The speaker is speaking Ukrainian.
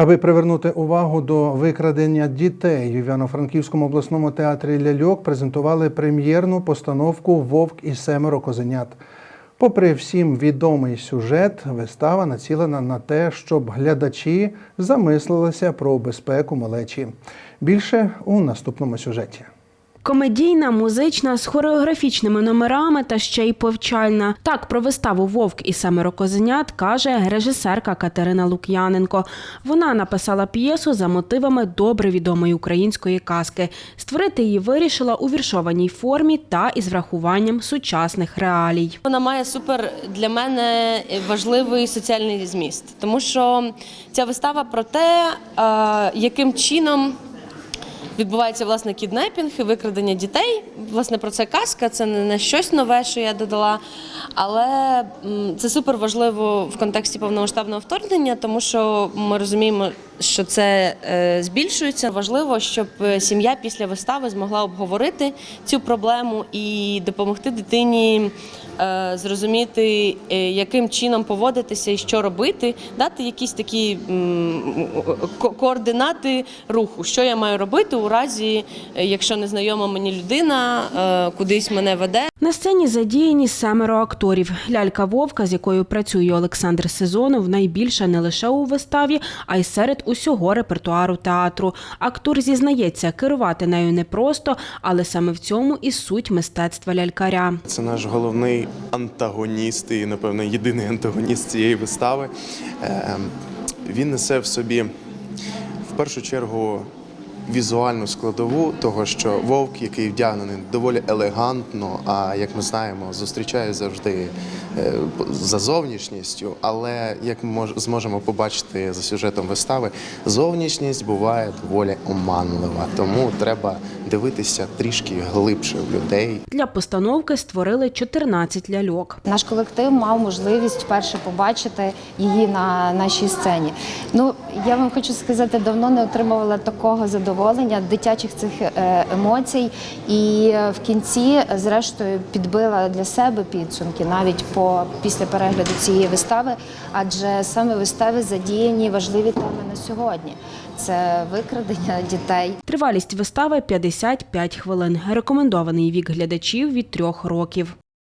Аби привернути увагу до викрадення дітей в Івано-Франківському обласному театрі ляльок презентували прем'єрну постановку Вовк і семеро козенят. Попри всім відомий сюжет, вистава націлена на те, щоб глядачі замислилися про безпеку малечі. Більше у наступному сюжеті. Комедійна, музична, з хореографічними номерами та ще й повчальна. Так про виставу Вовк і семеро козенят каже режисерка Катерина Лук'яненко. Вона написала п'єсу за мотивами добре відомої української казки. Створити її вирішила у віршованій формі та із врахуванням сучасних реалій. Вона має супер для мене важливий соціальний зміст, тому що ця вистава про те, яким чином. Відбувається власне кіднепінг і викрадення дітей. Власне про це казка, це не щось нове, що я додала. Але це супер важливо в контексті повномасштабного вторгнення, тому що ми розуміємо, що це е, збільшується. Важливо, щоб е, сім'я після вистави змогла обговорити цю проблему і допомогти дитині е, зрозуміти, яким чином поводитися і що робити, дати якісь такі координати руху, що я маю робити у разі, якщо незнайома мені людина кудись мене веде. На сцені задіяні семеро акторів. Лялька Вовка, з якою працює Олександр Сезонов, найбільша не лише у виставі, а й серед усього репертуару театру. Актор зізнається, керувати нею непросто, але саме в цьому і суть мистецтва лялькаря. Це наш головний антагоніст і, напевно, єдиний антагоніст цієї вистави. Ем, Він несе в собі в першу чергу візуальну складову того, що вовк, який вдягнений доволі елегантно, а як ми знаємо, зустрічає завжди е, за зовнішністю. Але як ми мож- зможемо побачити за сюжетом вистави, зовнішність буває доволі оманлива. Тому треба дивитися трішки глибше в людей, Для постановки створили 14 ляльок. Наш колектив мав можливість вперше побачити її на нашій сцені. Ну я вам хочу сказати, давно не отримувала такого задоволення, дитячих цих е, емоцій, і е, в кінці, зрештою, підбила для себе підсумки навіть по після перегляду цієї вистави, адже саме в виставі задіяні важливі теми на сьогодні. Це викрадення дітей, Тривалість вистави 55 хвилин. Рекомендований вік глядачів від трьох років.